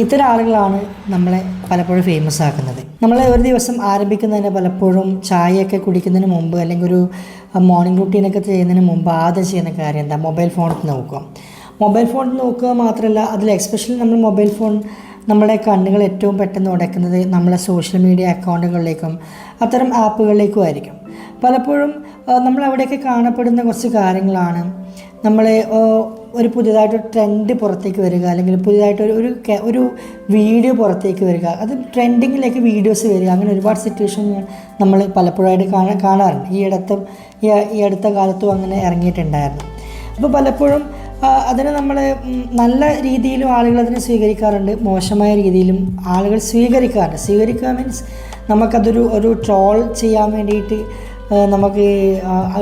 ഇത്തരം ആളുകളാണ് നമ്മളെ പലപ്പോഴും ഫേമസ് ആക്കുന്നത്. നമ്മൾ ഒരു ദിവസം ആരംഭിക്കുന്നതിന് പലപ്പോഴും ചായയൊക്കെ കുടിക്കുന്നതിന് മുമ്പ് അല്ലെങ്കിൽ ഒരു മോർണിംഗ് റൂട്ടീനൊക്കെ ചെയ്യുന്നതിന് മുമ്പ് ആദ്യം ചെയ്യുന്ന കാര്യം എന്താ? മൊബൈൽ ഫോണിൽ നോക്കുക. മൊബൈൽ ഫോൺ നോക്കുക മാത്രമല്ല അതിൽ എക്സ്പെഷ്യലി നമ്മൾ മൊബൈൽ ഫോൺ നമ്മുടെ കണ്ണുകൾ ഏറ്റവും പെട്ടെന്ന് ഉടക്കുന്നത് നമ്മളെ സോഷ്യൽ മീഡിയ അക്കൗണ്ടുകളിലേക്കും അത്തരം ആപ്പുകളിലേക്കും ആയിരിക്കും. പലപ്പോഴും നമ്മളവിടെയൊക്കെ കാണപ്പെടുന്ന കുറച്ച് കാര്യങ്ങളാണ് നമ്മളെ ഒരു പുതിയതായിട്ട് ട്രെൻഡ് പുറത്തേക്ക് വരിക അല്ലെങ്കിൽ പുതിയതായിട്ട് ഒരു ഒരു വീഡിയോ പുറത്തേക്ക് വരിക അത് ട്രെൻഡിങ്ങിലേക്ക് വീഡിയോസ് വരിക അങ്ങനെ ഒരുപാട് സിറ്റുവേഷൻ നമ്മൾ പലപ്പോഴായിട്ട് കാണാൻ കാണാറുണ്ട്. ഈ ഇടത്തും ഈ അടുത്ത കാലത്തും അങ്ങനെ ഇറങ്ങിയിട്ടുണ്ടായിരുന്നു. അപ്പോൾ പലപ്പോഴും അതിനെ നമ്മൾ നല്ല രീതിയിലും ആളുകൾ അതിനെ സ്വീകരിക്കാറുണ്ട് മോശമായ രീതിയിലും ആളുകൾ സ്വീകരിക്കാറുണ്ട്. സ്വീകരിക്കുക മീൻസ് നമുക്കതൊരു ഒരു ട്രോൾ ചെയ്യാൻ വേണ്ടിയിട്ട് നമുക്ക്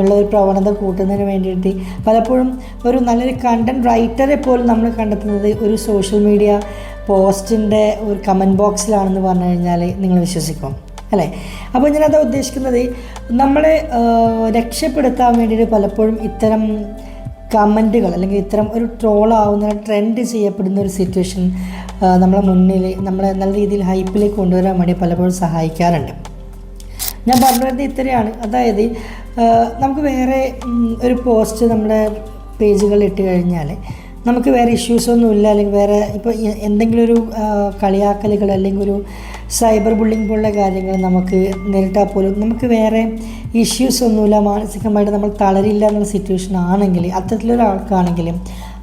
ഉള്ള ഒരു പ്രവണത കൂട്ടുന്നതിന് വേണ്ടിയിട്ട് പലപ്പോഴും ഒരു നല്ലൊരു കണ്ടന്റ് റൈറ്ററെ പോലും നമ്മൾ കണ്ടെത്തുന്നത് ഒരു സോഷ്യൽ മീഡിയ പോസ്റ്റിന്റെ ഒരു കമന്റ് ബോക്സിലാണെന്ന് പറഞ്ഞു കഴിഞ്ഞാൽ നിങ്ങൾ വിശ്വസിക്കും അല്ലേ? അപ്പോൾ ഞാനത് ഉദ്ദേശിക്കുന്നത് നമ്മളെ രക്ഷപ്പെടുത്താൻ വേണ്ടിയിട്ട് പലപ്പോഴും ഇത്തരം കമന്റുകൾ അല്ലെങ്കിൽ ഇത്തരം ഒരു ട്രോളാവുന്ന ട്രെൻഡ് ചെയ്യപ്പെടുന്ന ഒരു സിറ്റുവേഷൻ നമ്മളെ മുന്നിൽ നമ്മളെ നല്ല രീതിയിൽ ഹൈപ്പിലേക്ക് കൊണ്ടുവരാൻ വേണ്ടി പലപ്പോഴും സഹായിക്കാറുണ്ട്. ഞാൻ പറഞ്ഞു വരുന്നത് ഇത്രയാണ്. അതായത് നമുക്ക് വേറെ ഒരു പോസ്റ്റ് നമ്മുടെ പേജുകളിൽ ഇട്ട് കഴിഞ്ഞാൽ നമുക്ക് വേറെ ഇഷ്യൂസൊന്നും ഇല്ല അല്ലെങ്കിൽ വേറെ ഇപ്പോൾ എന്തെങ്കിലും ഒരു കളിയാക്കലുകൾ അല്ലെങ്കിൽ ഒരു സൈബർ ബുള്ളിങ് പോലുള്ള കാര്യങ്ങൾ നമുക്ക് നേരിട്ടാൽ പോലും നമുക്ക് വേറെ ഇഷ്യൂസ് ഒന്നുമില്ല. മാനസികമായിട്ട് നമ്മൾ തളരില്ല എന്നുള്ള സിറ്റുവേഷൻ ആണെങ്കിൽ അത്തരത്തിലൊരാൾക്കാണെങ്കിലും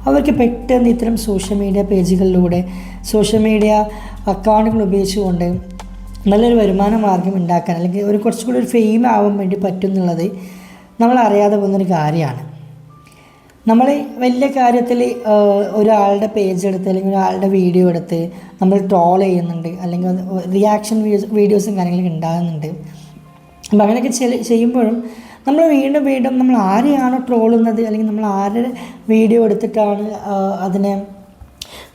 അവർക്ക് പെട്ടെന്ന് ഇത്തരം സോഷ്യൽ മീഡിയ പേജുകളിലൂടെ സോഷ്യൽ മീഡിയ അക്കൗണ്ടുകൾ ഉപയോഗിച്ചുകൊണ്ട് നല്ലൊരു വരുമാന മാർഗം ഉണ്ടാക്കാൻ അല്ലെങ്കിൽ ഒരു കുറച്ചുകൂടി ഒരു ഫെയിം ആവാൻ വേണ്ടി പറ്റും എന്നുള്ളത് നമ്മൾ അറിയാതെ പോകുന്നൊരു കാര്യമാണ്. നമ്മൾ വലിയ കാര്യത്തിൽ ഒരാളുടെ പേജ് എടുത്ത് അല്ലെങ്കിൽ ഒരാളുടെ വീഡിയോ എടുത്ത് നമ്മൾ ട്രോൾ ചെയ്യുന്നുണ്ട് അല്ലെങ്കിൽ റിയാക്ഷൻ വീഡിയോസും കാര്യങ്ങളൊക്കെ ഉണ്ടാകുന്നുണ്ട്. അപ്പം അങ്ങനെയൊക്കെ ചെയ്യുമ്പോഴും നമ്മൾ വീണ്ടും വീണ്ടും നമ്മൾ ആരെയാണോ ട്രോളുന്നത് അല്ലെങ്കിൽ നമ്മൾ ആരുടെ വീഡിയോ എടുത്തിട്ടാണ് അതിനെ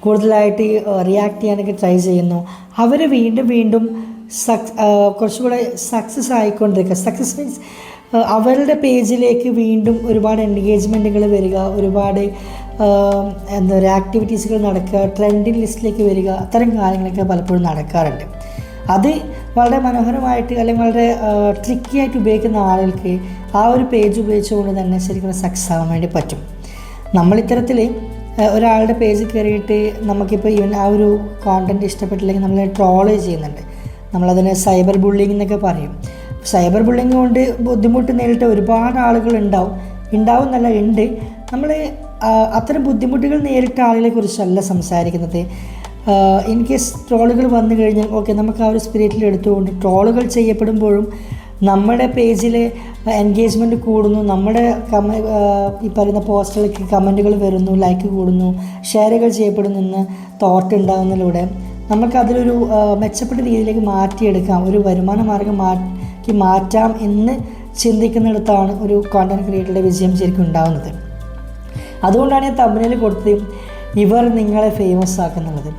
കൂടുതലായിട്ട് റിയാക്ട് ചെയ്യാനൊക്കെ ട്രൈ ചെയ്യുന്നു. അവർ വീണ്ടും വീണ്ടും സക്സ് കുറച്ചുകൂടെ സക്സസ് ആയിക്കൊണ്ടിരിക്കുക. സക്സസ് മീൻസ് അവരുടെ പേജിലേക്ക് വീണ്ടും ഒരുപാട് എൻഗേജ്മെന്റുകൾ വരിക ഒരുപാട് എന്താ പറയുക ആക്ടിവിറ്റീസുകൾ നടക്കുക ട്രെൻഡിങ് ലിസ്റ്റിലേക്ക് വരിക അത്തരം കാര്യങ്ങളൊക്കെ പലപ്പോഴും നടക്കാറുണ്ട്. അത് വളരെ മനോഹരമായിട്ട് അല്ലെങ്കിൽ വളരെ ട്രിക്കി ആയിട്ട് ഉപയോഗിക്കുന്ന ആളുകൾക്ക് ആ ഒരു പേജ് ഉപയോഗിച്ചുകൊണ്ട് തന്നെ ശരിക്കും സക്സസ് ആവാൻ വേണ്ടി പറ്റും. നമ്മൾ ഇത്തരത്തിൽ ഒരാളുടെ പേജ് കയറിയിട്ട് നമുക്കിപ്പോൾ ഈവൻ ആ ഒരു കോണ്ടന്റ് ഇഷ്ടപ്പെട്ടില്ലെങ്കിൽ നമ്മൾ ട്രോൾ ചെയ്യുന്നുണ്ട്. നമ്മളതിനെ സൈബർ ബുള്ളിങ് എന്നൊക്കെ പറയും. സൈബർ ബുള്ളിങ് കൊണ്ട് ബുദ്ധിമുട്ട് നേരിട്ട ഒരുപാട് ആളുകൾ ഉണ്ടാവും ഉണ്ടാവും എന്നല്ല ഉണ്ട് നമ്മൾ അത്തരം ബുദ്ധിമുട്ടുകൾ നേരിട്ട ആളുകളെ കുറിച്ചല്ല സംസാരിക്കുന്നത്. ഇൻ കേസ് ട്രോളുകൾ വന്നു കഴിഞ്ഞാൽ ഓക്കെ നമുക്ക് ആ ഒരു സ്പിരിറ്റിൽ എടുത്തുകൊണ്ട് ട്രോളുകൾ ചെയ്യപ്പെടുമ്പോഴും നമ്മുടെ പേജിൽ എൻഗേജ്മെന്റ് കൂടുന്നു. നമ്മുടെ കമ ഈ പറയുന്ന പോസ്റ്റുകൾക്ക് കമന്റുകൾ വരുന്നു ലൈക്ക് കൂടുന്നു ഷെയറുകൾ ചെയ്യപ്പെടുന്നു എന്ന് തോട്ട് ഉണ്ടാകുന്നതിലൂടെ നമുക്ക് അതിലൊരു മെച്ചപ്പെട്ട രീതിയിലേക്ക് മാറ്റിയെടുക്കാം. ഒരു വരുമാന മാർഗം മാറ്റി മാറ്റാം എന്ന് ചിന്തിക്കുന്നിടത്താണ് ഒരു കോണ്ടന്റ് ക്രിയേറ്ററുടെ വിജയം ശരിക്കും ഉണ്ടാകുന്നത് അതുകൊണ്ടാണ് ഞാൻ തമ്മിൽ കൊടുത്ത് ഇവർ നിങ്ങളെ ഫേമസ് ആക്കുന്നുള്ളത്.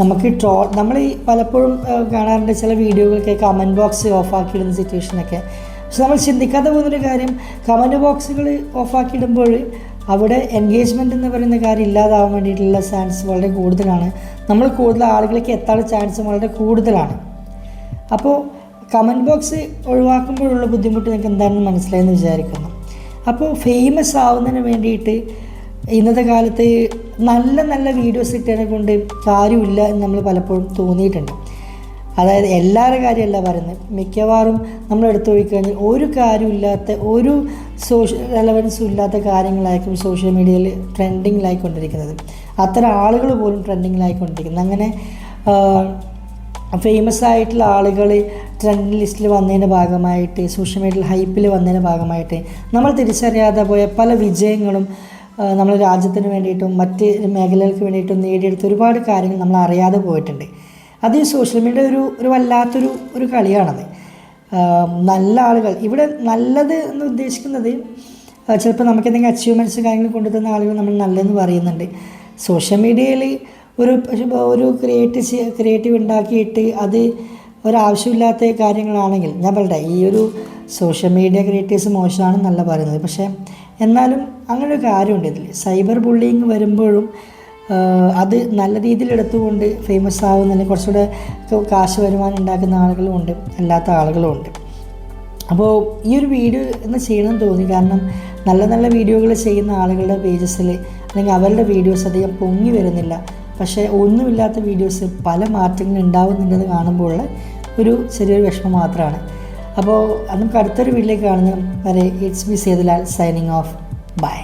നമുക്ക് ട്രോ നമ്മൾ ഈ പലപ്പോഴും കാണാറുണ്ട് ചില വീഡിയോകൾക്ക് കമന്റ് ബോക്സ് ഓഫാക്കിയിടുന്ന സിറ്റുവേഷനൊക്കെ പക്ഷെ നമ്മൾ ചിന്തിക്കാതെ പോകുന്നൊരു കാര്യം കമന്റ് ബോക്സുകൾ ഓഫാക്കിയിടുമ്പോൾ അവിടെ എൻഗേജ്മെന്റ് എന്ന് പറയുന്ന കാര്യം ഇല്ലാതാവാൻ വേണ്ടിയിട്ടുള്ള ചാൻസ് വളരെ കൂടുതലാണ്. നമ്മൾ കൂടുതൽ ആളുകളിലേക്ക് എത്താനുള്ള ചാൻസ് വളരെ കൂടുതലാണ്. അപ്പോൾ കമന്റ് ബോക്സ് ഒഴിവാക്കുമ്പോഴുള്ള ബുദ്ധിമുട്ട് നിങ്ങൾക്ക് എന്താണെന്ന് മനസ്സിലായെന്ന് വിചാരിക്കുന്നു. അപ്പോൾ ഫേമസ് ആവുന്നതിന് വേണ്ടിയിട്ട് ഇന്നത്തെ കാലത്ത് നല്ല നല്ല വീഡിയോസ് ഇട്ടതിനെ കൊണ്ട് കാര്യമില്ല എന്ന് നമ്മൾ പലപ്പോഴും തോന്നിയിട്ടുണ്ട്. അതായത് എല്ലാവരുടെ കാര്യമല്ല പറയുന്നത്. മിക്കവാറും നമ്മൾ എടുത്തു നോക്കിക്കഴിഞ്ഞാൽ ഒരു കാര്യമില്ലാത്ത ഒരു സോഷ്യൽ റെലവൻസും ഇല്ലാത്ത കാര്യങ്ങളായിരിക്കും സോഷ്യൽ മീഡിയയിൽ ട്രെൻഡിങ്ങിലായിക്കൊണ്ടിരിക്കുന്നത് അത്തരം ആളുകൾ പോലും ട്രെൻഡിങ്ങിലായിക്കൊണ്ടിരിക്കുന്നത് അങ്ങനെ ഫേമസ് ആയിട്ടുള്ള ആളുകൾ ട്രെൻഡ് ലിസ്റ്റിൽ വന്നതിന്റെ ഭാഗമായിട്ട് സോഷ്യൽ മീഡിയയിൽ ഹൈപ്പിൽ വന്നതിന്റെ ഭാഗമായിട്ട് നമ്മൾ തിരിച്ചറിയാതെ പോയ പല വിജയങ്ങളും നമ്മുടെ രാജ്യത്തിന് വേണ്ടിയിട്ടും മറ്റ് മേഖലകൾക്ക് വേണ്ടിയിട്ടും നേടിയെടുത്ത ഒരുപാട് കാര്യങ്ങൾ നമ്മൾ അറിയാതെ പോയിട്ടുണ്ട്. അത് ഈ സോഷ്യൽ മീഡിയ ഒരു ഒരു വല്ലാത്തൊരു ഒരു കളിയാണത്. നല്ല ആളുകൾ. ഇവിടെ നല്ലത് എന്ന് ഉദ്ദേശിക്കുന്നത് ചിലപ്പോൾ നമുക്ക് എന്തെങ്കിലും അച്ചീവ്മെന്റ്സ് കാര്യങ്ങൾ കൊണ്ടുതന്ന ആളുകൾ നമ്മൾ നല്ലതെന്ന് പറയുന്നുണ്ട്. സോഷ്യൽ മീഡിയയിൽ ഒരു ഒരു ക്രിയേറ്റ് ക്രിയേറ്റീവ് ഉണ്ടാക്കിയിട്ട് അത് ഒരാവശ്യമില്ലാത്ത കാര്യങ്ങളാണെങ്കിൽ ഞാൻ പറയട്ടെ ഈ ഒരു സോഷ്യൽ മീഡിയ ക്രിയേറ്റേഴ്സ് മോശമാണെന്നല്ല പറയുന്നത്. പക്ഷേ എന്നാലും അങ്ങനെ ഒരു കാര്യമുണ്ട് ഇതിൽ സൈബർ ബുള്ളിങ് വരുമ്പോഴും അത് നല്ല രീതിയിൽ എടുത്തുകൊണ്ട് ഫേമസ് ആവുന്ന കുറച്ചുകൂടെ കാശ് വരുമാനം ഉണ്ടാക്കുന്ന ആളുകളും ഉണ്ട് അല്ലാത്ത ആളുകളും ഉണ്ട്. അപ്പോൾ ഈ ഒരു വീഡിയോ എന്ന് ചെയ്യണമെന്ന് തോന്നി. കാരണം നല്ല നല്ല വീഡിയോകൾ ചെയ്യുന്ന ആളുകളുടെ പേജസിൽ അല്ലെങ്കിൽ അവരുടെ വീഡിയോസ് അധികം പൊങ്ങി വരുന്നില്ല. പക്ഷേ ഒന്നുമില്ലാത്ത വീഡിയോസ് പല മാറ്റങ്ങൾ ഉണ്ടാവുന്നുണ്ടെന്ന് കാണുമ്പോൾ ഒരു ചെറിയൊരു വിഷമം മാത്രമാണ്. അപ്പോൾ നമുക്ക് അടുത്തൊരു വീട്ടിലേക്ക് കാണുന്ന വരെ it's miss Sethulal signing off bye